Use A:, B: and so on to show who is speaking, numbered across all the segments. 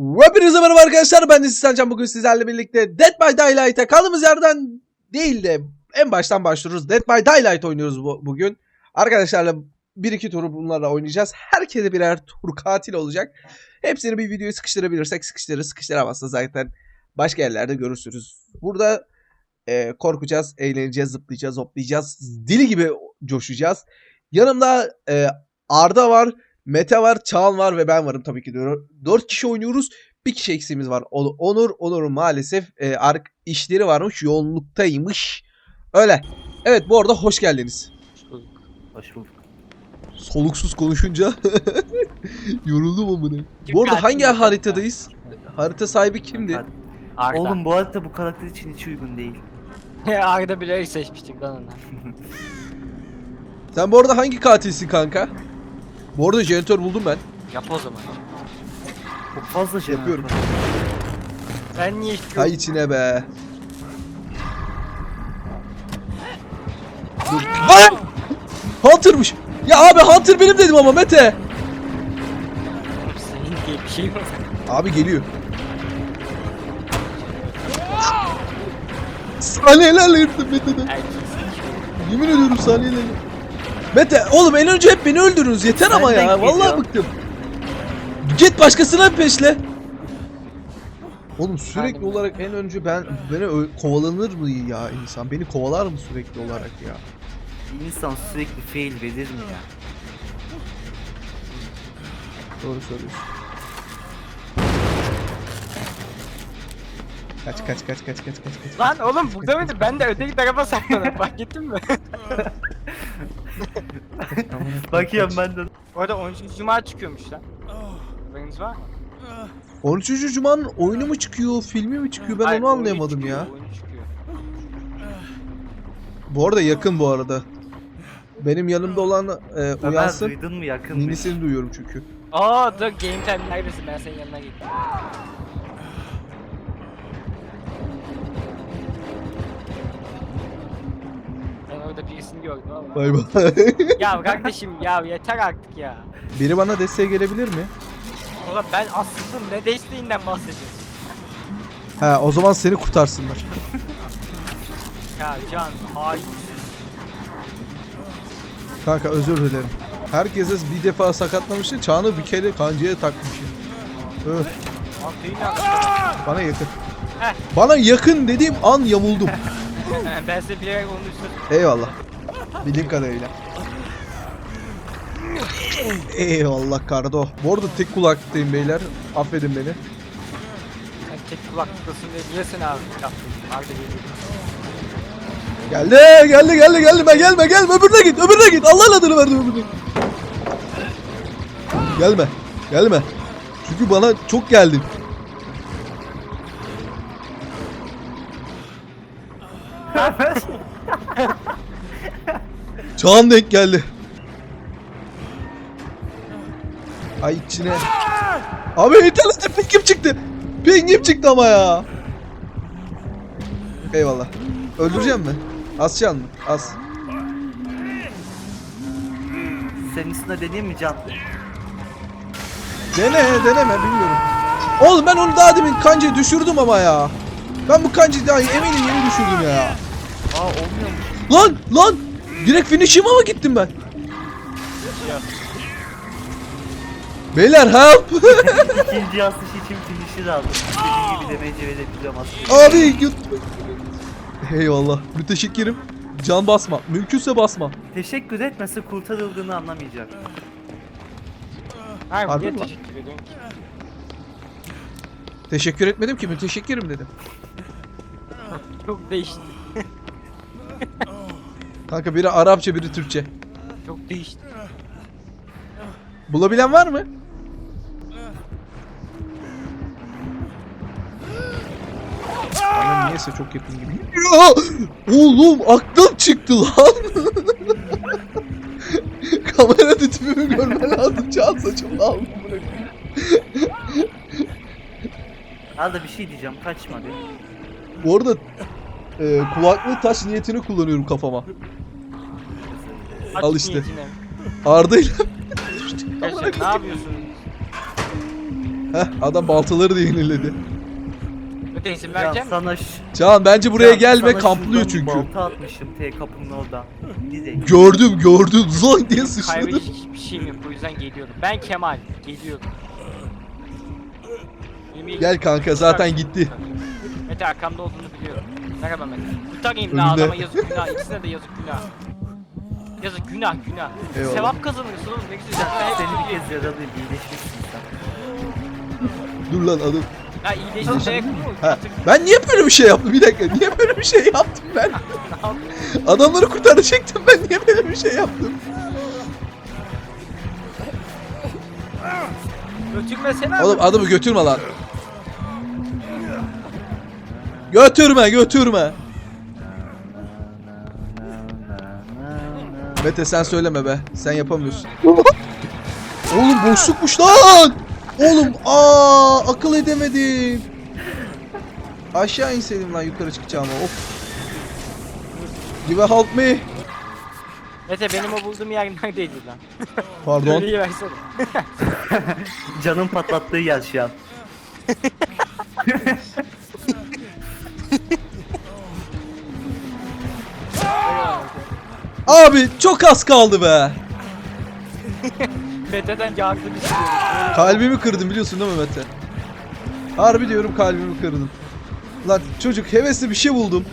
A: Hepinize merhaba arkadaşlar ben de Sizden Can bugün sizlerle birlikte Dead by Daylight'a kaldığımız yerden değil de en baştan başlıyoruz. Dead by Daylight oynuyoruz bu, bugün. Arkadaşlarla bir iki turu bunlarla oynayacağız. Herkese birer tur katil olacak. Hepsini bir videoya sıkıştırabilirsek sıkıştırırız. Sıkıştıramazsa zaten başka yerlerde görürsünüz. Burada e, korkacağız, eğleneceğiz, zıplayacağız, hoplayacağız. Dili gibi coşacağız. Yanımda e, Arda var. Mete var, Çağan var ve ben varım tabii ki diyor. Dört kişi oynuyoruz. Bir kişi eksiğimiz var. Onur, Onur maalesef e, ark işleri varmış, yoğunluktaymış. Öyle. Evet bu arada hoş geldiniz.
B: Hoş bulduk.
A: Soluksuz konuşunca yoruldum amına. Bu arada hangi haritadayız? Harita sahibi kimdi?
C: Arda.
B: Oğlum bu arada bu karakter için hiç uygun değil.
C: Arda bile seçmiştik lan onu.
A: Sen bu arada hangi katilsin kanka? Bu arada jeneratör buldum ben.
C: Yap o zaman.
B: Çok fazla şey
A: Yapıyorum.
C: Ben niye hiç
A: Hay içine be. Dur. Lan! Hunter'mış. Ya abi Hunter benim dedim ama Mete.
C: Senin diye bir şey var.
A: Abi geliyor. Saniyelerle yırttım Mete'den.
C: Herkes
A: Yemin ediyorum saniyelerle. Mete oğlum en önce hep beni öldürünüz yeter ama ya. Vallahi bıktım. Git başkasına peşle. Oğlum sürekli
C: Aynen.
A: olarak en önce ben beni ö- kovalanır mı ya insan? Beni kovalar mı sürekli olarak ya?
B: İnsan sürekli fail verir mi ya?
A: Doğru söylüyorsun. Kaç kaç kaç kaç kaç kaç kaç.
C: Lan oğlum burada mıydı? Ben de öteki tarafa sakladım. Fark ettin mi?
B: Bakıyorum ben de.
C: Orada 13. Cuma çıkıyormuş lan. Haberiniz var mı?
A: 13. Cuma'nın oyunu mu çıkıyor, filmi mi çıkıyor ben
C: Hayır,
A: onu
C: oyunu
A: anlayamadım
C: çıkıyor,
A: ya.
C: oyunu çıkıyor.
A: Bu arada yakın bu arada. Benim yanımda olan e,
B: Ömer
A: uyansın.
B: duydun mu yakın.
A: Ninisini duyuyorum çünkü.
C: Aa dur game time neredesin? Ben senin yanına gittim. Birisini gördüm ama.
A: Bay bay.
C: ya kardeşim ya yeter artık ya.
A: Biri bana desteğe gelebilir mi?
C: Ulan ben aslında ne desteğinden bahsediyorsun?
A: Ha o zaman seni kurtarsınlar.
C: Ya Can hain.
A: Kanka özür dilerim. Herkese bir defa sakatlamıştı. Çağını bir kere kancaya takmışım.
C: Mantıyı ne yapayım?
A: bana yakın.
C: Heh.
A: Bana yakın dediğim an yamuldum.
C: ben size bilerek onu üstüne...
A: Eyvallah. Bildiğim kadarıyla. Eyvallah Kardo. Bu arada tek kulaklıktayım beyler. Affedin beni.
C: Sen tek kulaklıktasın diye niye sen abi yaptın? Harbi geliyor.
A: Geldi geldi geldi geldi ben gelme gelme öbürüne git öbürüne git Allah'ın adını verdim öbürüne. Gelme gelme. Çünkü bana çok geldin. Çağan denk geldi. Ay içine. Abi internette pingim çıktı. Pingim çıktı ama ya. Eyvallah. Öldüreceğim mi? Ascan mı? As.
B: Senin üstüne deneyeyim mi Can?
A: Dene deneme bilmiyorum. Oğlum ben onu daha demin kancayı düşürdüm ama ya. Ben bu kancayı daha eminim yeni düşürdüm ya.
B: Aa olmuyormuş.
A: Lan lan. Direkt finish'ime mi gittim ben? Beyler help.
B: İkinci asış için finisher aldım. İstediğim gibi demece verebiliyorum aslında.
A: Abi yut. Eyvallah. Müteşekkirim. Can basma. Mümkünse basma.
B: Teşekkür etmese kurtarıldığını anlamayacak.
C: Hayır
A: Harbi mi lan?
C: Teşekkür
A: etmedim ki müteşekkirim dedim.
C: Çok değişti.
A: Kanka biri Arapça biri Türkçe.
C: Çok değişti.
A: Bulabilen var mı? Bana niyeyse çok yakın gibi. Ya! Oğlum aklım çıktı lan. Kamera tipimi görmen lazım. Çağ saçımda aldım bunu.
B: Arada bir şey diyeceğim kaçma bir.
A: Bu arada e, kulaklığı taş niyetini kullanıyorum kafama. Al işte. Arda'yla
C: ne yapıyorsun?
A: Heh adam baltaları da yeniledi.
C: Öte isim vereceğim.
B: sana ş-
A: Can bence buraya
B: Can,
A: gelme kamplıyor çünkü.
B: Balta atmışım T kapının orada. Bize.
A: Gördüm gördüm zon diye sıçradı.
C: Kaybedecek hiçbir şeyim yok bu yüzden geliyorum. Ben Kemal geliyorum.
A: Gel kanka zaten gitti.
C: Mete arkamda olduğunu biliyorum. Merhaba Mete. Kurtarayım
A: Önünde.
C: la adama yazık günah. İkisine de yazık günah. Yazık günah günah.
A: Eyvallah.
C: Sevap kazanıyorsun oğlum ne güzel. Ben
B: Seni bir kez yaralayayım iyileşmişsin sen.
A: Dur lan adam.
C: Ya iyileşti şey?
A: Ha, ben niye böyle bir şey yaptım? Bir dakika. Niye böyle bir şey yaptım ben? Adamları kurtaracaktım ben. Niye böyle bir şey yaptım?
C: Götürmesene
A: Oğlum adamı götürme lan. Götürme götürme. Mete sen söyleme be. Sen yapamıyorsun. Oğlum boşlukmuş lan. Oğlum aa akıl edemedim. Aşağı inseydim lan yukarı çıkacağım of. Give help me.
C: Mete benim o bulduğum yer neredeydi lan?
A: Pardon.
C: Versene.
B: Canın patlattığı yer şu an.
A: Abi çok az kaldı be.
C: Mete'den yardım istiyorum.
A: Kalbimi kırdın biliyorsun değil mi Mete? Harbi diyorum kalbimi kırdın. Lan çocuk hevesli bir şey buldum.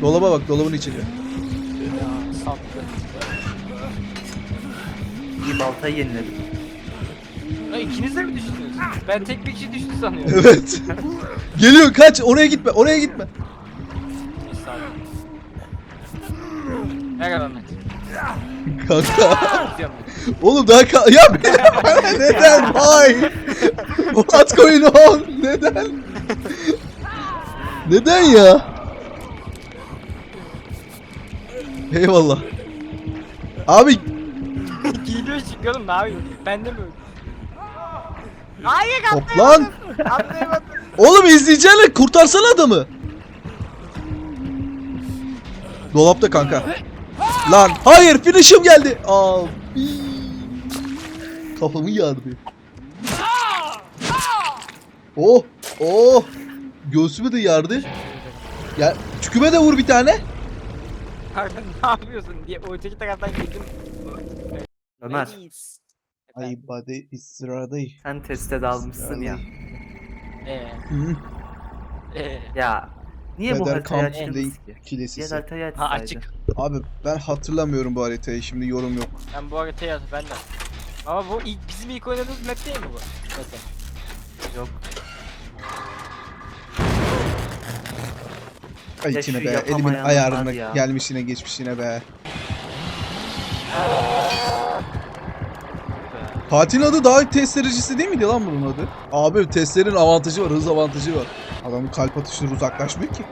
A: Dolaba bak dolabın içinde.
C: Saplı.
B: Bir baltayı yeniledim.
C: Ya ikiniz de mi düştünüz? Ben tek bir kişi düştü sanıyorum.
A: Evet. Geliyor kaç oraya gitme oraya gitme.
C: Merhaba Mete.
A: Kanka.
C: Gidiyorum.
A: Oğlum daha ka ya bana neden why? What's going on? Neden? Neden ya? Eyvallah. Abi
C: Giyiliyor çıkıyorum ne yapayım? Ben de mi öldüm? Hayır
A: hop lan.
C: atlayamadım.
A: Oğlum izleyeceksin kurtarsana adamı. Dolapta kanka. Lan hayır finish'im geldi. Abi. Kafamı yardı. Oh oh. Göğsüme de yardı. Ya tüküme de vur bir tane.
C: Pardon ne yapıyorsun diye öteki taraftan girdim.
B: Ömer.
A: Ay body sıradayım.
B: sen teste dalmışsın ya.
C: Eee. Eee.
B: Ya niye bu
A: Kader
B: haritayı açtınız ki? Diğer haritayı
C: Ha açık.
A: Abi ben hatırlamıyorum bu haritayı şimdi yorum yok.
C: Ben bu haritayı yazdım ben de. Ama bu ilk, bizim ilk oynadığımız map değil mi bu? Mete.
B: Yok.
A: Ay
B: Ya
A: içine
B: şu
A: be elimin
B: yapamayanlar
A: ayarına
B: ya.
A: gelmişine geçmişine be. Fatih'in adı daha testericisi değil miydi lan bunun adı? Abi testlerin avantajı var, hız avantajı var. Adamın kalp atışları uzaklaşmıyor ki.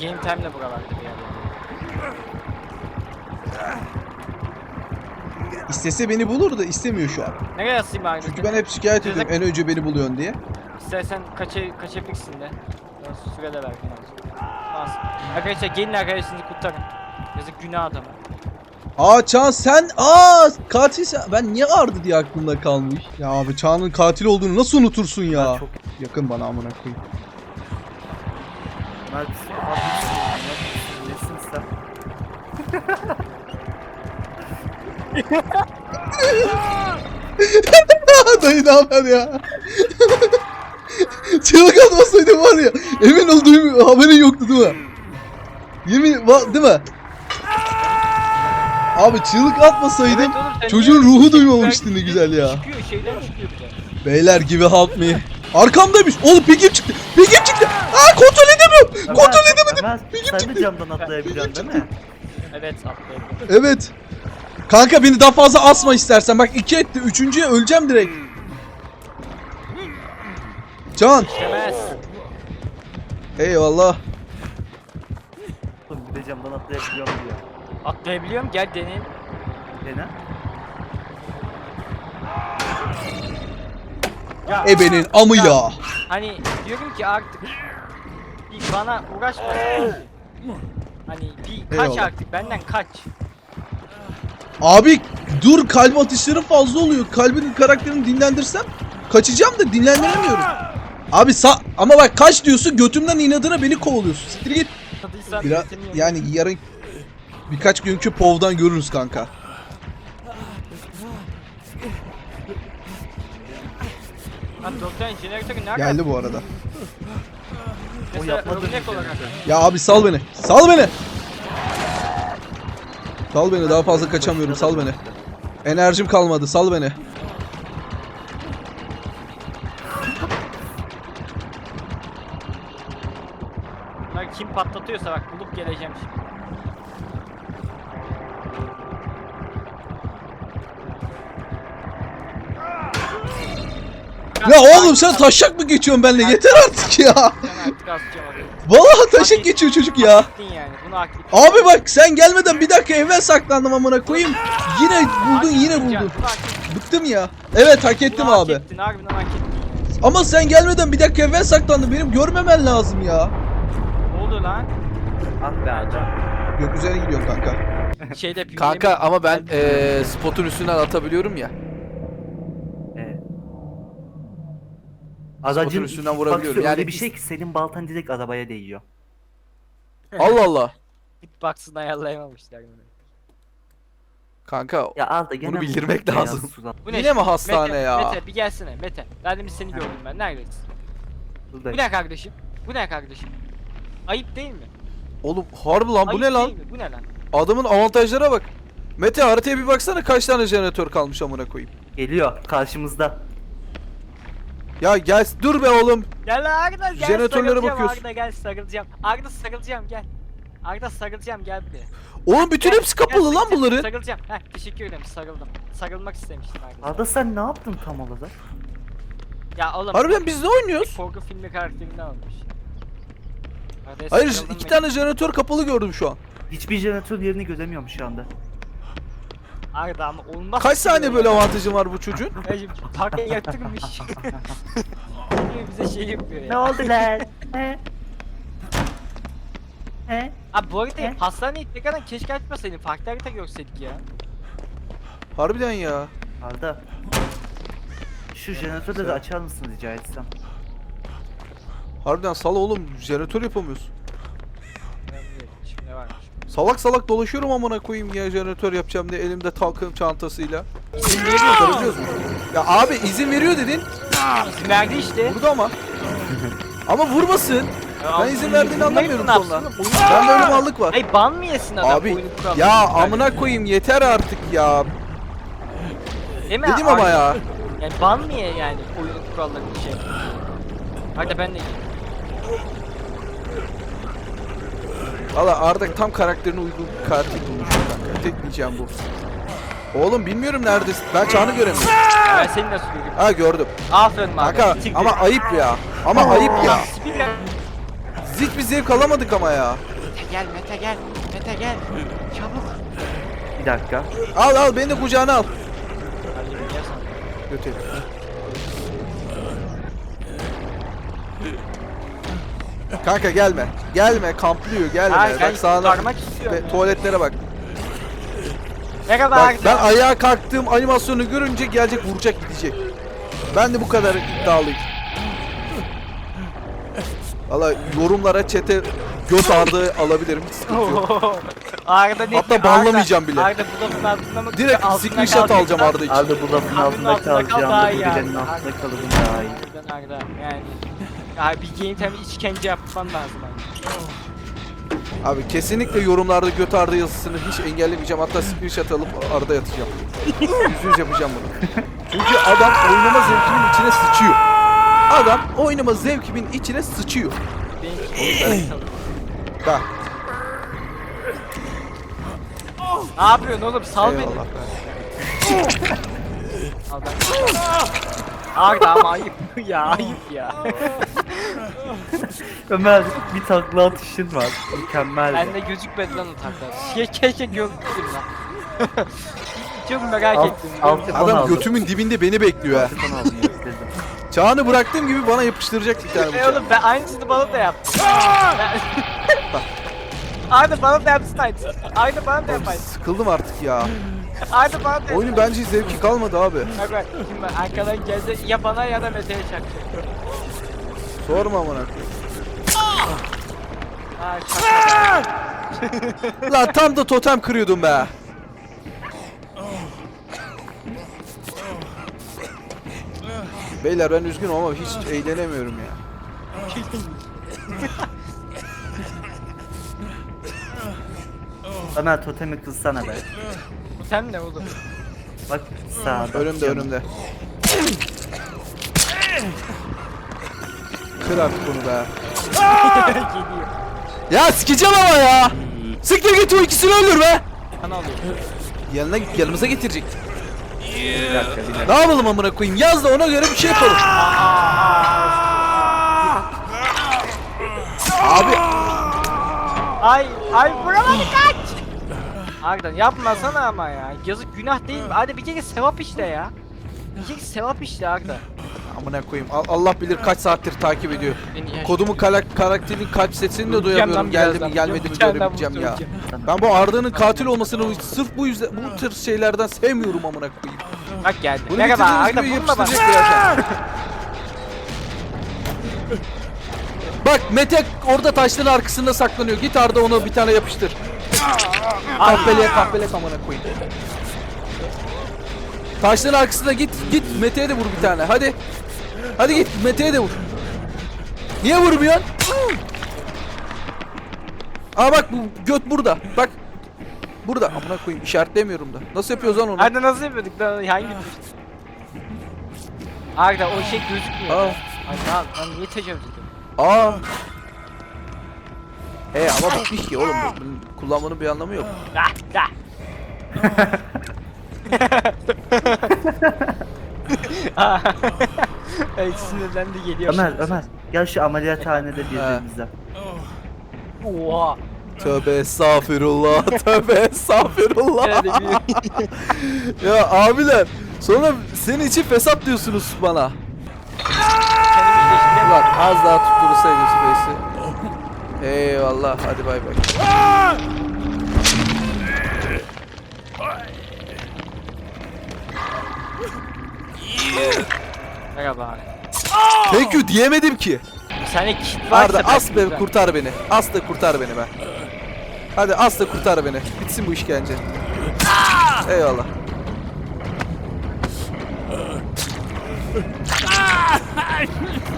C: Game time'le buralarda bir yerde.
A: İstese beni bulur da istemiyor şu an.
C: Nereye asayım abi?
A: Çünkü ben hep şikayet ediyorum en önce beni buluyorsun diye.
C: İstersen kaça, kaçabilirsin de. Ben süre de. Bas. Arkadaşlar gelin arkadaşınızı kurtarın. Yazık günah adamı.
A: Aa Çağan sen aa katil sen. Ben niye Ardı diye aklımda kalmış. Ya abi Çağan'ın katil olduğunu nasıl unutursun ya?
B: Ben çok
A: Yakın bana amına koyayım.
B: Abi. Nesin sen?
A: Dayı ne haber ya? Çığlık atmasaydım var ya. Emin ol duymuyor. Haberin yoktu değil mi? Yemin va- değil mi? Abi çığlık atmasaydım
C: Evet oğlum, sen
A: çocuğun
C: niye-
A: ruhu duymamıştı ne güzel ya.
C: Çıkıyor şeyler çıkıyor bir de.
A: Beyler gibi help me. Arkamdaymış. Oğlum pigim çıktı. Pigim çıktı. Aa kontrol edemiyorum. Kontrol edemedim.
B: Ömer
A: Bilgim
B: sen de
A: çıktı.
B: camdan atlayabiliyorsun değil mi?
C: Evet atlayabilirim.
A: Evet. Kanka beni daha fazla asma istersen. Bak iki etti. Üçüncüye öleceğim direkt. Can.
C: İstemez.
A: Eyvallah.
B: Oğlum bir de camdan atlayabiliyorum diyor.
C: Atlayabiliyorum gel deneyelim.
B: Dene.
C: Ya
A: Ebenin amıyla.
C: hani diyorum ki artık bir bana uğraşma. hani bir kaç
A: Eyvallah.
C: artık benden kaç.
A: Abi
D: Dur kalp atışları fazla oluyor. Kalbin karakterini dinlendirsem kaçacağım da dinlendiremiyorum. Abi sa ama bak kaç diyorsun götümden inadına beni kovalıyorsun. Siktir git. Biraz, yani yarın birkaç günkü povdan görürüz kanka.
C: Lan doktorun jeneratörü nerede?
D: Geldi bu arada.
C: Mesela
B: yapmadı
C: örnek olarak.
D: Ya abi sal beni. Sal beni. Sal beni daha fazla kaçamıyorum sal beni. Enerjim kalmadı sal beni.
C: Kim patlatıyorsa bak bulup geleceğim şimdi.
D: Ya oğlum sen taşak mı geçiyorsun benimle? Yeter artık ya.
C: Ben artık asacağım abi.
D: Vallahi taşak geçiyor çocuk ya.
C: Gittin yani bunu hak ettin.
D: Abi bak sen gelmeden bir dakika evvel saklandım amına koyayım. Yine buldun yine buldun. Bıktım ya. Evet hak ettim abi. Ama sen gelmeden bir dakika evvel saklandın. Benim görmemen lazım ya.
C: Ne oldu lan?
B: Ah be adam.
D: Gökyüzüne gidiyorum kanka.
C: Şeyde
A: Kanka ama ben eee spotun üstünden atabiliyorum ya.
B: Aracın
A: üstünden
B: hitbox'ı
A: vurabiliyorum. Yani
B: bir şey ki senin baltan direkt arabaya değiyor.
A: Allah Allah.
C: Hitbox'ını ayarlayamamışlar. bunu.
A: Kanka
B: Ya al da gene
A: Bunu
B: bu
A: bildirmek
B: beyaz
A: lazım.
C: Bu
B: sudan.
C: ne
A: Yine mi hastane
C: Mete,
A: ya?
C: Mete bir gelsene Mete. Demin seni gördüm ben. Neredesin? Bu
B: Buradayım.
C: ne kardeşim? Bu ne kardeşim? Ayıp değil mi?
A: oğlum harbi lan bu
C: Ayıp
A: ne lan?
C: değil mi? Bu ne lan?
A: Adamın avantajlara bak. Mete haritaya bir baksana kaç tane jeneratör kalmış amına koyayım.
B: Geliyor karşımızda.
A: Ya gel dur be oğlum.
C: Gel Arda gel
A: Jeneratörlere
C: sarılacağım
A: bakıyorsun.
C: Arda gel sarılacağım. Arda sarılacağım gel. Arda sarılacağım gel buraya.
A: Oğlum bütün
C: Gel,
A: hepsi
C: gel,
A: kapalı lan
C: sarılacağım,
A: bunların.
C: Sarılacağım. Heh teşekkür ederim sarıldım. Sarılmak istemiştim Arda.
B: Arda sen ne yaptın tam olarak?
C: Ya oğlum.
A: Harbiden biz ne oynuyoruz?
C: Korku filmi karakterinden almış. Arda'ya
A: Hayır
C: sarıldım
A: iki
C: ve-
A: tane jeneratör kapalı gördüm şu an.
B: Hiçbir jeneratör yerini göremiyorum şu anda.
C: Arda ama olmaz.
A: Kaç saniye böyle avantajı var bu çocuğun?
C: Hacım parka yatırmış. Bize şey yapıyor ya.
B: Ne oldu lan? He? He?
C: Abi bu arada
B: He?
C: hastaneye tekrardan keşke açmasaydın. Farklı harita görseydik ya.
A: Harbiden ya.
B: Arda. Şu jeneratörleri açar mısın rica etsem?
A: Harbiden sal oğlum jeneratör yapamıyoruz.
C: Ben biliyorum. Şimdi ne varmış?
A: Salak salak dolaşıyorum amına koyayım ya jeneratör yapacağım diye elimde takım çantasıyla.
C: İzin veriyor.
A: Ya abi izin veriyor dedin.
C: İzin verdi işte.
A: Burada ama. ama vurmasın. Ben izin verdiğini anlamıyorum sonra. Ben böyle mallık var.
C: Ay ban mı yesin adam
A: Abi ya amına koyayım yeter artık ya.
C: Değil mi?
A: Dedim ama ya.
C: Yani ban mı ye yani oyunun kurallarını şey? Hadi ben de yiyeyim.
A: Valla Arda tam karakterine uygun bir katil bulmuş kanka. Tek diyeceğim bu. Oğlum bilmiyorum neredesin. Ben Çağan'ı göremiyorum.
C: Ben seni nasıl göreyim?
A: Ha gördüm.
C: Aferin abi.
A: Kanka ama ayıp ya. Ama ayıp ya.
C: Bismillah.
A: Biz hiçbir zevk alamadık ama ya.
C: Mete gel Mete gel. Mete gel. Çabuk.
B: Bir dakika.
A: Al al beni de kucağına al. Götür. Kanka gelme. Gelme kamplıyor gelme.
C: Ha, ben
A: bak sağına
C: ya.
A: tuvaletlere bak.
C: Merhaba
A: Bak ben ayağa kalktığım animasyonu görünce gelecek vuracak gidecek. Ben de bu kadar iddialıyım. Valla yorumlara çete göt ardı alabilirim. Hiç sıkıntı yok.
C: Arda ne
A: Hatta banlamayacağım bile.
C: Arda bu lafın altında mı?
A: Direkt screenshot alacağım? Arda için.
B: Arda bu lafın altında
C: altında kal
B: kalacağım.
C: daha
B: Bu bilenin altında kalırım daha iyi.
C: Arda yani. Bir game time işkence yapman lazım abi.
A: Abi kesinlikle yorumlarda göt ardı yazısını hiç engellemeyeceğim. Hatta screenshot alıp arada yatacağım. Yüz yüz yapacağım bunu. Çünkü adam oynama zevkimin içine sıçıyor. Adam oynama zevkimin içine sıçıyor.
C: Benim
A: Bak.
C: Ne yapıyorsun oğlum? Sal beni.
A: Eyvallah.
C: Al ben. Arda ama ayıp ya ayıp ya.
B: Ömer bir takla atışın var. Mükemmel.
C: Bende gözükmedi lan o taklar. Ke keşke görmüştüm lan. Çok merak
B: Alt-
C: ettim.
B: alt-
A: Adam
B: aldım.
A: götümün dibinde beni bekliyor ha. Çağını bıraktığım gibi bana yapıştıracak bir tane
C: E
A: bıçak.
C: oğlum ben aynısını bana da yaptım. Ben- Arda bana da yapsın aynısını. Arda bana da
A: Oğlum
C: yapaydın.
A: sıkıldım artık ya.
C: Hadi bana da.
A: Oyunun bence zevki kalmadı abi.
C: Bak bak şimdi arkadan geldi ya bana ya da Mete'ye çaktı.
A: Sorma amına koyayım.
C: Ha çaktı.
A: Lan tam da totem kırıyordum be. Beyler ben üzgünüm ama hiç eğlenemiyorum ya.
B: Ömer totemi kılsana be.
C: Sen ne oğlum?
B: Bak sağda.
A: Önümde önümde. Kır artık bunu be.
C: Geliyor.
A: Ya sikeceğim ama ya. Siktir git o ikisini öldür be.
C: Alıyor.
A: Yanına git yanımıza getirecek.
B: Bir dakika bir dakika.
A: Ne yapalım amına koyayım? Yaz da ona göre bir şey yapalım. Abi
C: Ay ay buraları kaç. Harbiden yapmasana ama ya. Yazık günah değil mi? Hadi bir kere sevap işte ya. Bir kere sevap işte Arda.
A: Amına koyayım. Al- Allah bilir kaç saattir takip ediyor. Kodumu kala- karakterin kalp sesini de duyamıyorum. Geldi mi gelmedi mi görebileceğim ya. Ben bu Arda'nın katil olmasını sırf bu yüzden bu tür şeylerden sevmiyorum amına koyayım.
C: Bak geldi.
A: Bunu
C: Merhaba
A: bitirdiğiniz
C: Arda
A: yapıştıracak birazdan. Bak Mete orada taşların arkasında saklanıyor. Git Arda ona bir tane yapıştır. Kahpeliğe kahpelek amına koyayım. Taşların arkasında git git Mete'ye de vur bir tane. Hadi. Hadi git Mete'ye de vur. Niye vurmuyorsun? Aa bak bu göt burada. Bak. Burada. Amına koyayım işaretlemiyorum da. Nasıl yapıyoruz lan onu?
C: Arda nasıl yapıyorduk da hangi? Arda o şey gözükmüyor.
A: Aa.
C: Ay lan lan niye tecavüz ediyorsun?
A: Aa. He ama bitmiş ki oğlum. bu- Bunun kullanmanın bir anlamı yok.
C: Ah, Ay sinirlendi geliyor.
B: Ömer Ömer gel şu ameliyathanede birbirimizle.
C: Oha.
A: Tövbe estağfirullah. Tövbe estağfirullah.
C: Nerede bir
A: ya abiler. Sonra senin için fesat diyorsunuz bana. Ulan az daha tutturursaydı Space'i. Eyvallah hadi bay bay.
C: Abi.
A: Thank you diyemedim ki.
C: Tane kit varsa
A: Arda as be kurtar beni. As da kurtar beni be. Hadi as da kurtar beni. Bitsin bu işkence. Eyvallah.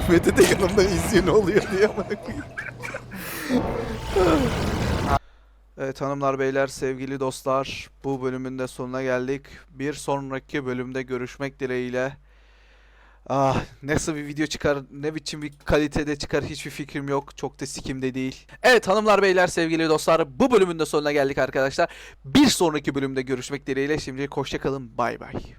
A: Mete de yanımda izliyor ne oluyor diye amına koyayım. Evet hanımlar beyler sevgili dostlar bu bölümün de sonuna geldik. Bir sonraki bölümde görüşmek dileğiyle. Ah nasıl bir video çıkar ne biçim bir kalitede çıkar hiçbir fikrim yok. Çok da sikimde değil. Evet hanımlar beyler sevgili dostlar bu bölümün de sonuna geldik arkadaşlar. Bir sonraki bölümde görüşmek dileğiyle. Şimdi hoşçakalın bay bay.